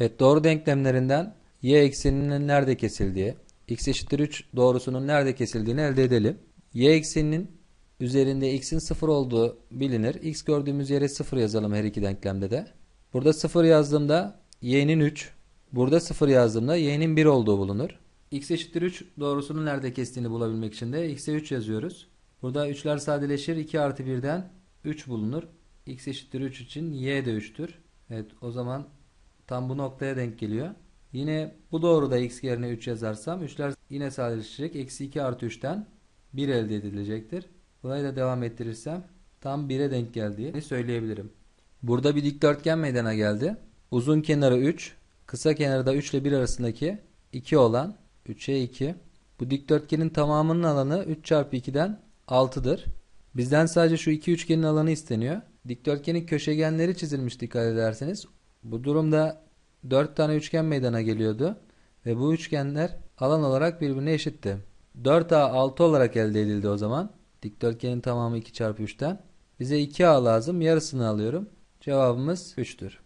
Evet doğru denklemlerinden y ekseninin nerede kesildiği, x eşittir 3 doğrusunun nerede kesildiğini elde edelim. y ekseninin üzerinde x'in 0 olduğu bilinir. x gördüğümüz yere 0 yazalım her iki denklemde de. Burada 0 yazdığımda y'nin 3, burada 0 yazdığımda y'nin 1 olduğu bulunur. x eşittir 3 doğrusunun nerede kestiğini bulabilmek için de x'e 3 yazıyoruz. Burada 3'ler sadeleşir. 2 artı 1'den 3 bulunur. x eşittir 3 için y de 3'tür. Evet o zaman tam bu noktaya denk geliyor. Yine bu doğruda x yerine 3 yazarsam 3'ler yine sadeleşecek. Eksi 2 artı 3'ten 1 elde edilecektir. Burayı da devam ettirirsem tam 1'e denk geldiğini söyleyebilirim. Burada bir dikdörtgen meydana geldi. Uzun kenarı 3, kısa kenarı da 3 ile 1 arasındaki 2 olan 3'e 2. Bu dikdörtgenin tamamının alanı 3 çarpı 2'den 6'dır. Bizden sadece şu iki üçgenin alanı isteniyor. Dikdörtgenin köşegenleri çizilmiş dikkat ederseniz. Bu durumda 4 tane üçgen meydana geliyordu. Ve bu üçgenler alan olarak birbirine eşitti. 4A 6 olarak elde edildi o zaman. Dikdörtgenin tamamı 2 çarpı 3'ten. Bize 2A lazım. Yarısını alıyorum. Cevabımız 3'tür.